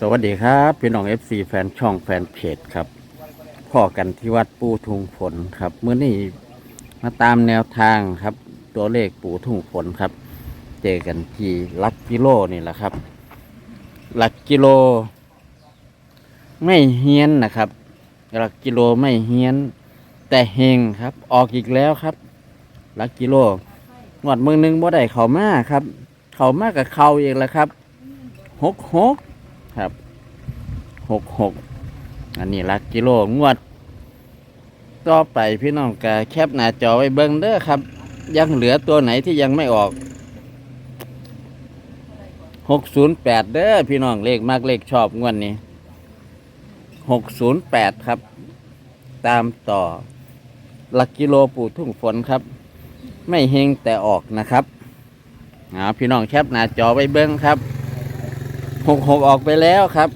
สวัสดีครับพี่น้อง FC แฟนช่องแฟนเพจครับพ่อกันที่วัดปูทุงฝนครับเมื่อนี้มาตามแนวทางครับ ตัวเลขปูทุงฝนครับ เจอกันที่ลักกิโลนี่แหละครับหลักกิโล ไม่เฮี้ยนนะครับ หลักกิโลไม่เฮี้ยน แต่เฮงครับ ออกอีกแล้วครับ หลักกิโลงวดมือหนึงบ่ได้เขามาครับ เขามากับเขาเองแหละครับหกหก ครับหกหกอันนี้ลักกิโลงวด ต่อไปพี่น้องกแคปหน้าจอไว้เบิ้งเด้อครับ ยังเหลือตัวไหนที่ยังไม่ออกหกศูนย์แปดเด้อพี่น้องเลขมากเลขชอบงวดนี้หกศูนย์แปดครับ ตามต่อหลักกิโลปูทุ่งฝนครับ ไม่เฮงแต่ออกนะครับอ่าพี่น้องแคปหน้าจอไว้เบิ้งครับ หกหกออกไปแล้วครับ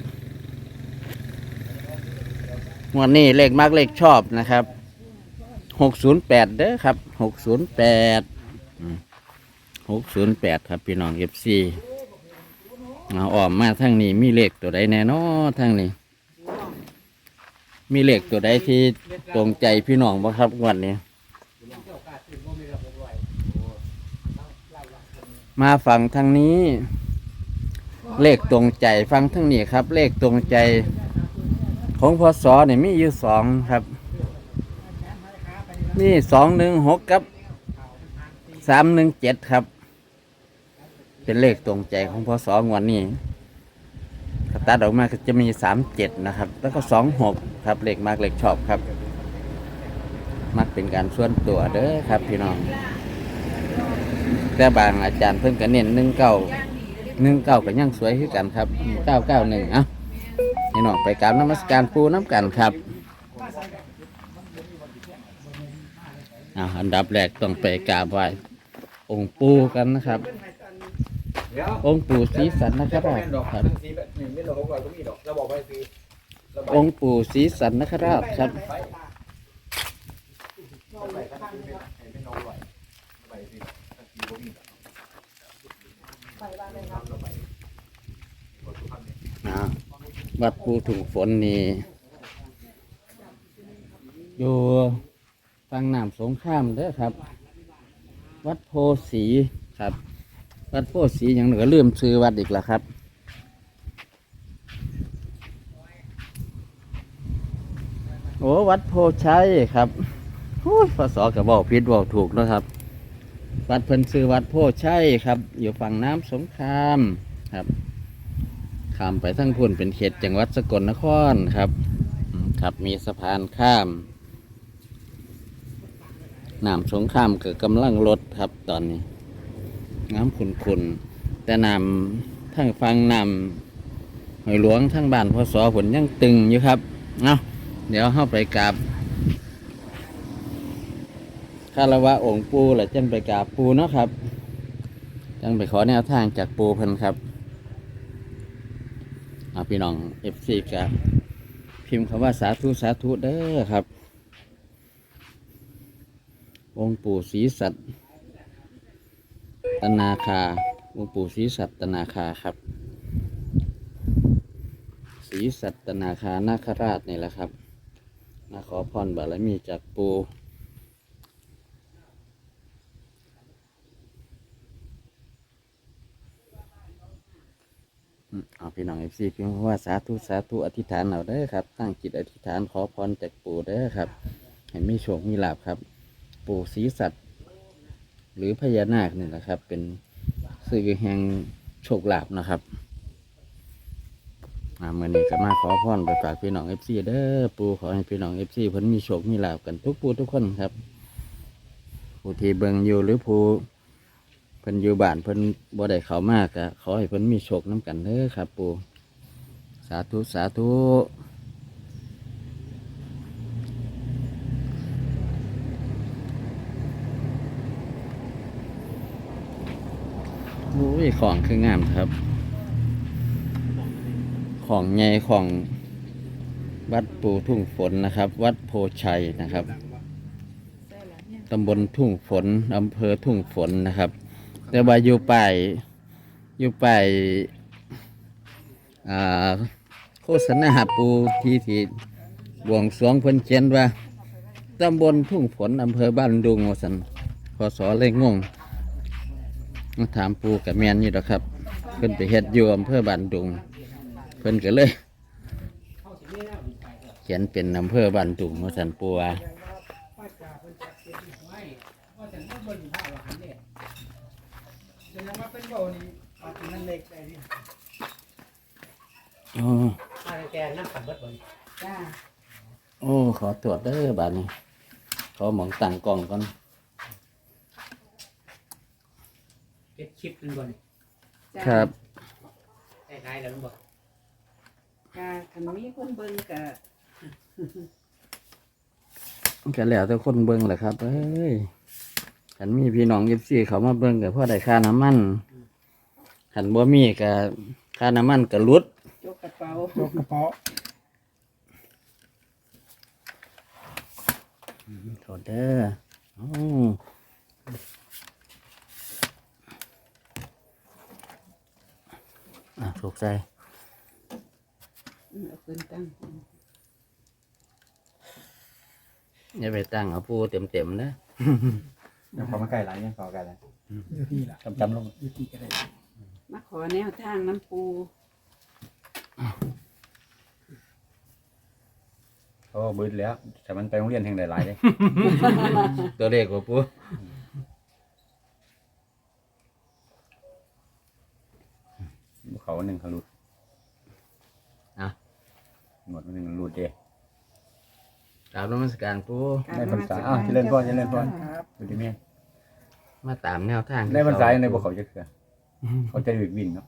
วันนี้เลขมากเลขชอบนะครับหกศูนย์แปดเด้อครับหกศูนย์แปดหกศูนย์แปดครับพี่น้องเอฟซีเอาออกมาทั้งนี้มีเลขตัวใดแน่นอทั้งนี้ มีเลขตัวใดที่ตรงใจพี่น้องบ้างครับวันนี้ มาฝั่งทางนี้ เลขตรงใจฟังทั้งนี้ครับ เลขตรงใจ ของพศเนี่ยมีอยู่สองครับ มีสองหนึ่งหกกับสามหนึ่งเจ็ดครับ เป็นเลขตรงใจของพศงวันนี้ถ้าตัดออกมาก็จะมีสามเจ็ดนะครับ แล้วก็สองหกครับเลขมากเลขชอบครับ มักเป็นการส่วนตัวเด้อครับพี่น้อง แต่บางอาจารย์เพิ่นก็เน้นหนึ่งเก้า หนึ่งเก้าก็ยังสวยขึ้นกันครับเก้าเก้าหนึ่งอะนี่น้องไปกราบนมัสการปูน้ำกันครับอ่าอันดับแรกต้องไปกราบไหว้องค์ปูกันนะครับ องค์ปู่ศรีสันนะคจะรับบอกให้ดอกครับหนึ่งสีแบบหนึ่งไม่ดอกหกร้อยก็มีดอกเราบอกไว้สีเราบอกองค์ปู่ศรีสันนะครับครับ ไปไปครับให้เป็นน้องไหวไหวสิถ้าสีบ่มีดอกเราไปกดทุกคำเนี่ยอ่าวัดปูถุงฝนนี่อยู่ฟังน้ำสงข้ามเด้อครับ วัดโพสีครับ วัดโพสีอย่างหนึ่งก็ลืมชื่อวัดอีกแล้วครับโอ้วัดโพชัยครับโอ้ยพศกับบอกผิดบอกถูกนะครับ วัดเพิ่นชื่อวัดโพชัยครับ อยู่ฝั่งน้ำสงครามครับข้ามไปทั้งพุ่นเป็นเขตจังหวัดสกลนครครับครับมีสะพานข้ามน้ำสงครามเกิดกำลังลดครับตอนนี้น้ำขุนขุนๆแต่น้ำทั้งฟังน้ำหอยหลวงทั้งบ้านพศผลยังตึงอยู่ครับเอาเดี๋ยวเข้าไปกราบ คารวะองค์ปูแล้วจังไปกราบปูเนาะครับ จังไปขอแนวทางจากปูเพิ่นครับเอาพี่น้องเอฟซีกับพิมพ์คำว่าสาธุสาธุเด้อครับ องค์ปู่ศรีสัตตนาคา องค์ปู่ศรีสัตตนาคาครับศรีสัตนาคานาคราชนี่แหละครับมาขอพรบารมีจากปู่อืมเอา พี่น้องเอฟซีพิมพ์คำว่าสาธุสาธุอธิษฐานเอาเด้อครับ ตั้งจิตอธิษฐานขอพรจากปู่เด้อครับ ให้มีโชคมีลาภครับ ปู่ศรีสัตว์หรือพญานาคนี่แหละครับ เป็นสื่อแห่งโชคลาภนะครับอ่าเมื่อนี้ก็มาขอพรไปฝากพี่น้องเอฟซีเด้อปู่ขอให้พี่น้องเอฟซีเพิ่นมีโชคมีลาภกันทุกปู่ทุกคนครับผู้ที่เบิ่งอยู่หรือผู้ เพิ่นอยู่บ้านเพิ่นบ่ได้เข้ามากก็ขอให้เพิ่นมีโชคน้กันเด้อครับ ปู่สาธุสาธุโอ้ยของคืองามครับ ของใหญ่ของวัดปูทุ่งฝนนะครับ วัดโพชัยนะครับตำบลทุ่งฝนอำเภอทุ่งฝนนะครับ แต่ว่าอยู่ป่ายอยู่ป่ายอ่าโฆษณาปูที่ที่บวงสรวงเพิ่นเขียนว่าตำบลทุ่งฝนอำเภอบ้านดุงว่าซั่นพศเลยงงมาถามปูกับแม่นอยู่ดอกครับเพิ่นไปเฮ็ดอยู่อำเภอบ้านดุง เพิ่นก็เลย เขียนเป็นอำเภอบ้านดุงว่าซั่นปูว่า แสดงว่าเป็นโบนี่ปากมันเล็กได้นี่โอ้มาแกน้ำขับเบิดบนจ้าโอ้ขอตรวจเด้อบาดนี้ ขอหมองตั้งกล้องก่อนเก็บชิปเป็นบนครับ ได้ได้แล้วมันบอกกะคันมีคนเบิ่งกะก็แล้วแต่คนเบิ่งแหละครับเอ้ย ขันมีพี่น้องยิบซี่เขามาเบิ่งกับพ่อได้ค่าน้ำมันขันบ่มีกับค่าน้ำมันก็ลุดจกกระเป๋าจกกระเป๋าโทษเด้ออออะถูกใจอืมเอาขึ้นตั้งอย่าไปตั้งเอาปูเต็มๆนะ ยังพอมาใกล้หลายยังพอใกล้แล้วอยู่ที่ละจำจำลงอยู่ที่ก็ได้มาขอแนวทางน้ำปูโอ้บืดแล้ว แต่มันไปโรงเรียนแห่งใดหลายเลย ตัวเลขว่าปูเขาหนึ่งเขาหลุดอะหมดหนึ่งหลุดเด้ กราบนมัสการปูได้พรรษาอ้าวเจริญพรเจริญพรครับดูดิแม่มาตามแนวทางที่ได้พรรษาเขในบ่เขาจะเคือเขาจะดึกวินเนาะ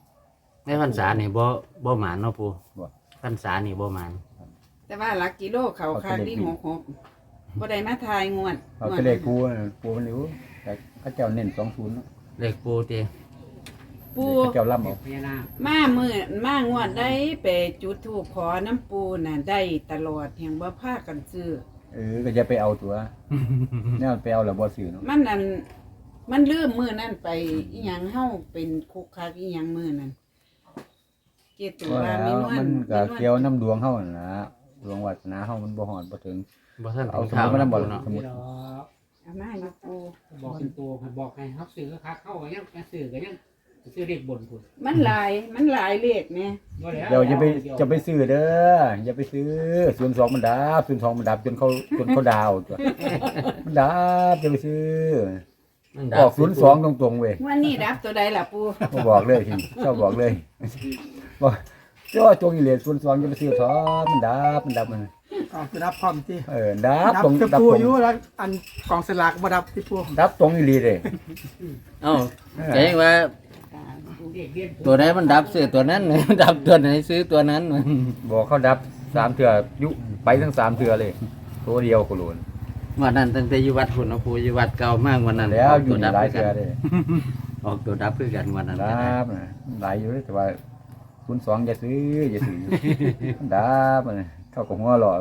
ในพรรษานี่บ่บ่หมานเนาะปูบ่พรรษานี่บ่หมาน แต่ว่าหลักกิโลเขาคางที่หกหกบ่ได้มาทายงวดเขาจะเลขกูกูมันรู้แต่เขาเจ้าเน้นสองศูนย์เนาะเลข ปูตีปูเขาเจ้าล่ำเอาพญานาคมามือมางวดได้ไปจุดถูกขอน้ำปูน่ะได้ตลอดแห่งบ่พากันซื้อ เออก็จะไปเอาตัวเนี่ยไปเอาแล้วบ่ซื้อเนาะมันนั่นมันลืมมือนั่นไปอีหยังเฮาเป็นคุกคักอีหยังมือนั่นเจตุว่าราแล้มีวนวลมันก็มีนวลเกี่ยวน้ำดวงเฮานั่นล่ะดวงวาสนาเฮามันบ่ฮอดบ่ถึง บ่ทันเอาถึงสมมุติว่าเนาะนำบ่ปูเนาะสมมุติเดี๋ยวเอามาอยู่ปูบอกเป็นตัวผมบอกให้ครับซื้อคักเข้าก็ยังซื้อก็ยัง ซื้อเด็กบนคุณมันหลายมันหลายเลขแม่บ่แล้วเดี๋ยวจะไปจะไปซื้อเด้ออย่าไปซื้อศูนย์สองมันดับศูนย์สองมันดับจนเขาจนเขาดาวตัวมันดับจะไปซื้อมันดัออกศูนย์สองตรงๆเว้ยวันนี้รับตัวใดล่ะปูก็บอกเลยทีชอบบอกเลยบอกเจ้าจงอีเหลียศูนย์สองจะไปซื้อทอมันดับมันดับมันกองสลากพร้อมที่เออดับดับตรงจะดับปูตรงอยู่แล้วอันกองสลากบ่ดับที่ปูดับตรงอีหลีเลยเอ้าใจว่าเด็กเรียน ตัวไหนมันดับซื้อตัวนั้น ดับตัวไหนซื้อตัวนั้น บอกเขาดับสามเถื่อยุไปทั้งสามเถื่อเลย ตัวเดียวกุหลนวันนั้นตั้งแต่อยู่วัดพุ่นเนาะปูอยู่วัดเก่ามากวันนั้นแล้วออกอยู่ตัวในดับหลายคือเถื่กัอนเลยออกตัวดับคือกันวันนั้นก็ดัได้บนะหลายอยู่เลยแต่ว่าศูนย์สองอย่าซื้ออย่าซื้อมันดับมันเข้ากับหัวหล่อ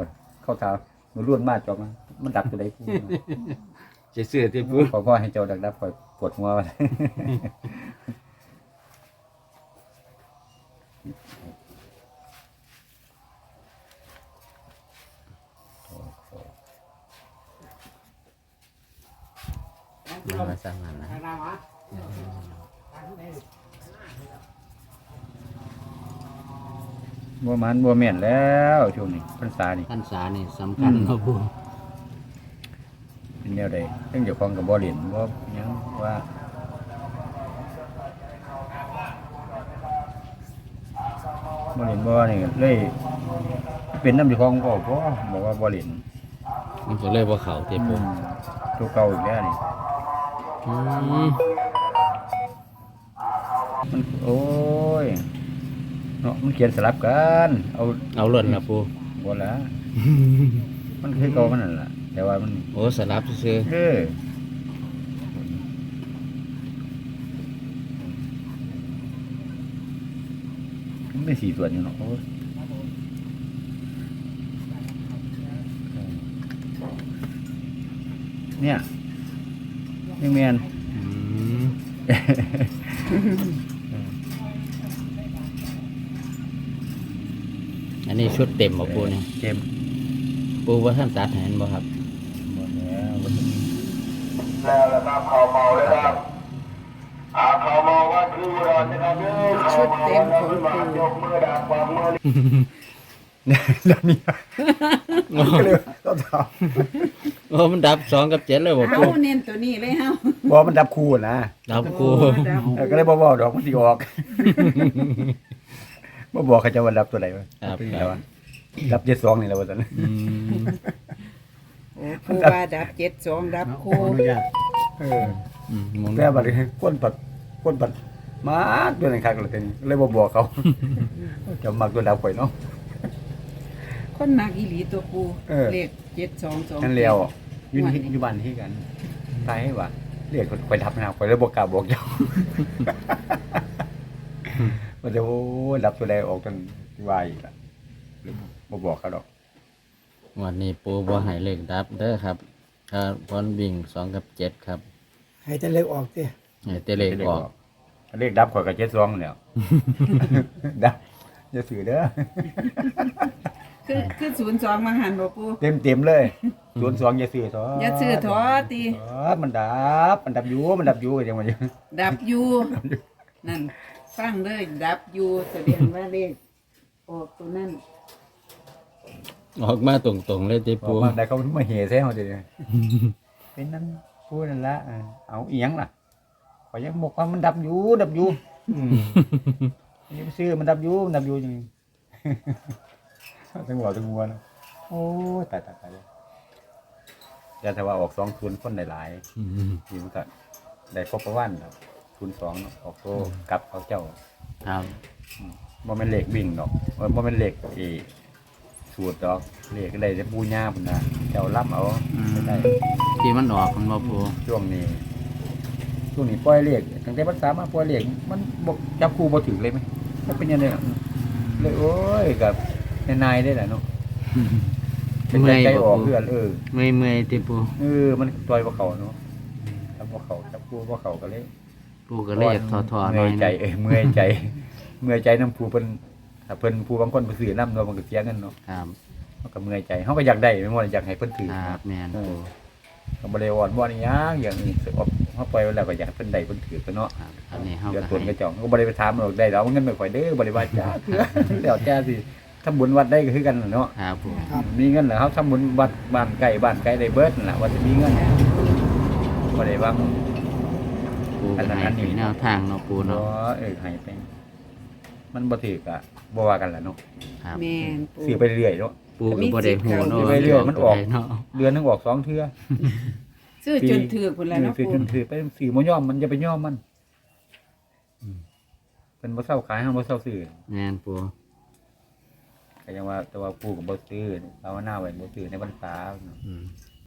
เข้าทางมันรุ่นมากจอมมันมันดับตัวใดพูดจะซื้อที่ปูขอพ่อให้เจ้าดักดับคอยปวดหัวมัน มาสร้างมันนะทางเราอะบัวมันบัวแม่นแล้วช่วงนี้พรรษานี่พรรษานี่สำคัญเนาะปูเป็นแนวใดเรื่องเกี่ยวของกับบ่อเหรียญบ่หยังว่า บ่เหรียญบ่นี่เลยเป็นน้ำเจ้าของก็บ่บอกว่าบ่เหรียญมันก็เลยบ่เข้าที่ปูตัวเก่าอีกแล้วนี่ อืมมันโอ้ยเนาะมันเขียนสลับกัน เอาเอาหล่นละปูบ่ละมันคือเก่ามันนั่นล่ะแต่ว่ามันโอ้สลับซื้อเออ ไม่สี่ส่วนอยู่เนาะโอ้ยเนี่ยนี่แมนๆอืมอันนี้ชุดเต็มบ่ปูนี่เกมปูว่าท่านตัดให้เห็นบ่ครับหมดแล้วบ่ต้องแล้วนะครับเขาเมาเลยครับอ่าเขาเมา ว่าคือรอนนะครับเด้อชุดเต็มของครูยกมือดักความมือแล้วนี่ก็เลยต้องถามโอ้มันดับสองกับเจ็ดเลยบ่เฮาปูเน้นตัวนี้เลยเฮาบอกว่ามันดับคู่นะดับกูดับเออก็เลยบอกว่าดอกมันสิออกบ่บอกเขาจะว่าดับตัวไหนวะครับตัวนี้คแล้วรับวะดับเจ็ดสองนี่แหล้วว่าซั่นอืมโอ้ครูว่าดับเจ็ดสองดับขคอรูอนุญาตเอออืมหมุนแต่บัดนี้ก้นปัดก้นปัด มาตัวนั้นคักเลยทีนี้เลยบ่บอกเขา จะมักตัวดับข่อยเนาะ คนมักอีหลีตัวครูเออ เลขเจ็ดสองสอง นั่นแล้วอยู่นี่อยู่บ้านที่กันตายให้ว่าเรียกข่อยดับนะข่อยเลยบ่กล้าบอกเจ้าว่าจะโอ้ยดับตัวใดออกจนวายอีกละเลยบ่บอกเขาดอก วันนี้ปูบ่ให้เลขดับเด้อครับครับพรวิ่งสองกับเจ็ดครับให้แต่เล็กออกสิให้แต่เลขออก เลขดับข่อยก็เจ็ดสองแล้วดับอย่าสื่อเด้อคือคือศูนย์สองมาหันบ่ครูเต็มเต็มๆเลยศูนย์สองอย่าสื่อท้ออย่าซื้อถอตีอ๋อมันดับ มันดับอยู่มันดับอยู่ก็ยังมาอยู่ดับอยู่นั่นฟังเลยดับอยู่แสดงว่าเลขออกตัวนั้นออกมาตรงๆเลยติบอปูกว่าได้เขามาเห่แซ่เขาเดี๋ยวนี้เป็นนั้นพูดนั่นละอ่าเอาเอียงล่ะ ข่อยยังบอกว่ามันดับอยู่ดับอยู่อืมอย่าไปซื้อมันดับอยู่มันดับอยู่จริงทั้งหัวทั้งหัวนะโอ้ยตายตายตายอย่าแต่ว่าออกสองทุนคนหลายอืมๆทีมันก็ได้ครบประวันครับทุนสองเนาะออกโตกลับเอาเจ้าครับบ่แม่นเหล็กวิ่งดอกบ่แม่นเหล็กเอสูตรดอกเหล็กอะไรจะปูย่าพุ่นน่ะเจ้ารับเอาไม่ได้ที่มันออกมันบ่ปูช่วงนี้ ช่วงนี้ปล่อยเหล็กตั้งแต่ภาษามาปล่อยเหล็กมันบ่จับคู่บ่ถึงเลยไหมมันเป็นยังไงล่ะเลยโอ้ยกับนายได้แหละเนาะเป็นเมื่อยใจบ่ออกปูเพื่อนเออเมื่อยเมื่อยติปูเออมันต่อยบ่เขาเนาะจับบ่เขาจับคู่บ่เขาก็เลยปูก็เลยอยากถอๆหน่เมื่ออยยใจเอ้ยเมื่อยใจ เมื่อยใจน้ำผู้เพิ่นถ้าเพิ่นผู้บางคนไปซื้อน้ำเนาะมันก็เสียเงินเนาะครับมันก็เมื่อยใจเขาก็อยากได้ไม่ว่าอยากให้เพิ่นถือครับแม่นเอปูอก็บ่ได้วอนบ่นี่ยังอย่างนี้สิอบ เขาปล่อยไว้แล้วก็อยากเพิ่นได้เพิ่นถือเพิ่นเนาะอันนี้เฮาเดือดก็ตนกให้ระจอกก็บ่ได้ไปถามหรอกได้แล้วเงินไม่ค่อยเด้อบ่ได้ว่าจ้าเถือแล้วจ้าสิทำบุญวัดได้ก็คือกันน่ะเนาะครับปูมีเงินแล้วเขาทำบุญวัดบ้านไกลบ้านไกลได้เบิดนั่นล่ะว่าจะมีเงินบ่ได้ว่าปูก็ให้มีแนวทางเนาะปูเนาะเนาะเออให้ไปมันบ่ถือก็บ่ว่ากันล่ะเนาะครับแม่นปู ซื้อไปเรื่อยเนาะ ปูก็บ่ได้ฮู้เนาะไปเรื่อยมันออกเนาะเดือนหนึงออกสองเทื่อ ซื้อจนถือพุ่นแล้วเนาะซื้อปูจนถือไปซื้อบ่ย่อมมันจะไปย่อมมันเป็นบ่เศร้าขายเฮาบ่เศร้าซื้อแม่นปูก็ยังว่าแต่ว่าปู่ก็บ่ซื้อภาวนาไว้บ่ซื้อในพรรษาอืม